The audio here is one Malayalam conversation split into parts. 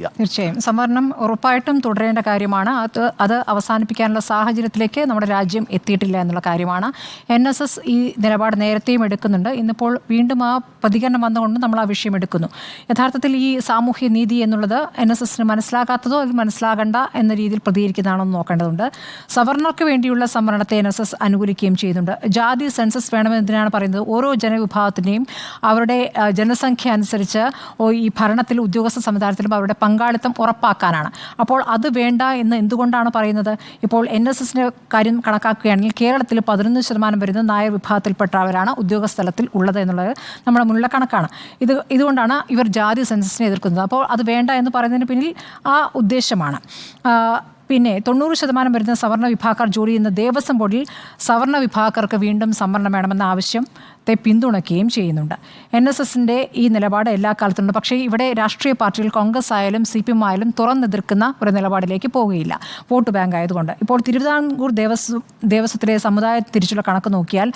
Yeah. തീർച്ചയായും. സംവരണം ഉറപ്പായിട്ടും തുടരേണ്ട കാര്യമാണ്. അത് അത് അവസാനിപ്പിക്കാനുള്ള സാഹചര്യത്തിലേക്ക് നമ്മുടെ രാജ്യം എത്തിയിട്ടില്ല എന്നുള്ള കാര്യമാണ്. എൻ എസ് എസ് ഈ നിലപാട് നേരത്തെയും എടുക്കുന്നുണ്ട്. ഇന്നിപ്പോൾ വീണ്ടും ആ പ്രതികരണം വന്നുകൊണ്ട് നമ്മൾ ആ വിഷയം എടുക്കുന്നു. യഥാർത്ഥത്തിൽ ഈ സാമൂഹ്യ നീതി എന്നുള്ളത് എൻ എസ് എസിന് മനസ്സിലാകാത്തതോ അത് മനസ്സിലാകണ്ട എന്ന രീതിയിൽ പ്രതികരിക്കുന്നതാണെന്ന് നോക്കേണ്ടതുണ്ട്. സവർണർക്ക് വേണ്ടിയുള്ള സംവരണത്തെ എൻ എസ് എസ് അനുകൂലിക്കുകയും ചെയ്യുന്നുണ്ട്. ജാതി സെൻസസ് വേണമെന്നതിനാണ് പറയുന്നത്. ഓരോ ജനവിഭാഗത്തിന്റെയും അവരുടെ ജനസംഖ്യ അനുസരിച്ച് ഈ ഭരണത്തിൽ ഉദ്യോഗസ്ഥ സംവിധാനത്തിലും അവരുടെ പങ്കാളിത്തം ഉറപ്പാക്കാനാണ്. അപ്പോൾ അത് വേണ്ട എന്ന് എന്തുകൊണ്ടാണ് പറയുന്നത്? ഇപ്പോൾ എൻ എസ് എസിന്റെ കാര്യം കണക്കാക്കുകയാണെങ്കിൽ കേരളത്തിൽ പതിനൊന്ന് ശതമാനം വരുന്ന നായർ വിഭാഗത്തിൽപ്പെട്ടവരാണ് ഉദ്യോഗസ്ഥലത്തിൽ ഉള്ളത് എന്നുള്ളത് നമ്മുടെ മുന്നിലെ കണക്കാണ് ഇത് ഇതുകൊണ്ടാണ് ഇവർ ജാതി സെൻസസിനെ എതിർക്കുന്നത്. അപ്പോൾ അത് വേണ്ട എന്ന് പറയുന്നതിന് പിന്നിൽ ആ ഉദ്ദേശമാണ്. പിന്നെ തൊണ്ണൂറ് ശതമാനം വരുന്ന സവർണ വിഭാഗക്കാർ ജോലി ചെയ്യുന്ന ദേവസ്വം ബോർഡിൽ സവർണ വിഭാഗക്കാർക്ക് വീണ്ടും സംവരണം വേണമെന്ന ആവശ്യത്തെ പിന്തുണയ്ക്കുകയും ചെയ്യുന്നുണ്ട്. എൻ എസ് എസിന്റെ ഈ നിലപാട് എല്ലാ കാലത്തുണ്ട് പക്ഷേ ഇവിടെ രാഷ്ട്രീയ പാർട്ടികൾ കോൺഗ്രസ് ആയാലും സി പി എം ആയാലും തുറന്നെതിർക്കുന്ന ഒരു നിലപാടിലേക്ക് പോവുകയില്ല. വോട്ട് ബാങ്ക് ആയതുകൊണ്ട്. ഇപ്പോൾ തിരുവിതാംകൂർ ദേവസ്വം ദേവസ്വത്തിലെ സമുദായ തിരിച്ചുള്ള കണക്ക് നോക്കിയാൽ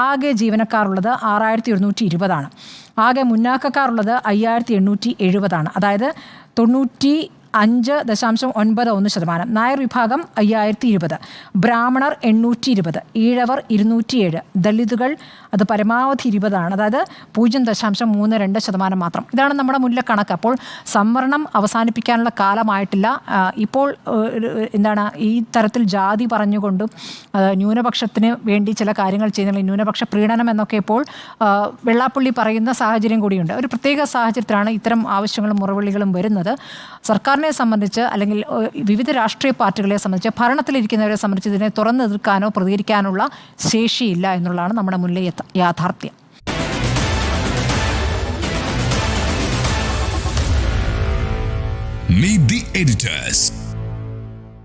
ആകെ ജീവനക്കാരുള്ളത് ആറായിരത്തി ഒരുന്നൂറ്റി ഇരുപതാണ്. ആകെ മുന്നാക്കക്കാരുള്ളത് അയ്യായിരത്തി എണ്ണൂറ്റി എഴുപതാണ്. അതായത് തൊണ്ണൂറ്റി അഞ്ച് ദശാംശം ഒൻപത് ഒന്ന് ശതമാനം. നായർ വിഭാഗം അയ്യായിരത്തി ഇരുപത് ബ്രാഹ്മണർ എണ്ണൂറ്റി ഇരുപത് ഈഴവർ ഇരുന്നൂറ്റിയേഴ്. ദളിതുകൾ അത് പരമാവധി ഇരുപതാണ്. അതായത് പൂജ്യം ദശാംശം മൂന്ന് രണ്ട് ശതമാനം മാത്രം. ഇതാണ് നമ്മുടെ മുന്നിലെ കണക്ക് അപ്പോൾ സംവരണം അവസാനിപ്പിക്കാനുള്ള കാലമായിട്ടില്ല. ഇപ്പോൾ എന്താണ് ഈ തരത്തിൽ ജാതി പറഞ്ഞുകൊണ്ടും ന്യൂനപക്ഷത്തിന് വേണ്ടി ചില കാര്യങ്ങൾ ചെയ്യുന്ന ന്യൂനപക്ഷ പ്രീണനം എന്നൊക്കെ ഇപ്പോൾ വെള്ളാപ്പള്ളി പറയുന്ന സാഹചര്യം കൂടിയുണ്ട്. ഒരു പ്രത്യേക സാഹചര്യത്തിലാണ് ഇത്തരം ആവശ്യങ്ങളും മുറവിളികളും വരുന്നത്. സർക്കാരിനെ സംബന്ധിച്ച് അല്ലെങ്കിൽ വിവിധ രാഷ്ട്രീയ പാർട്ടികളെ സംബന്ധിച്ച് ഭരണത്തിലിരിക്കുന്നവരെ സംബന്ധിച്ച് ഇതിനെ തുറന്നെതിർക്കാനോ പ്രതികരിക്കാനുള്ള ശേഷിയില്ല എന്നുള്ളതാണ് നമ്മുടെ മുന്നിലെ യാഥാർത്ഥ്യം Meet the editors.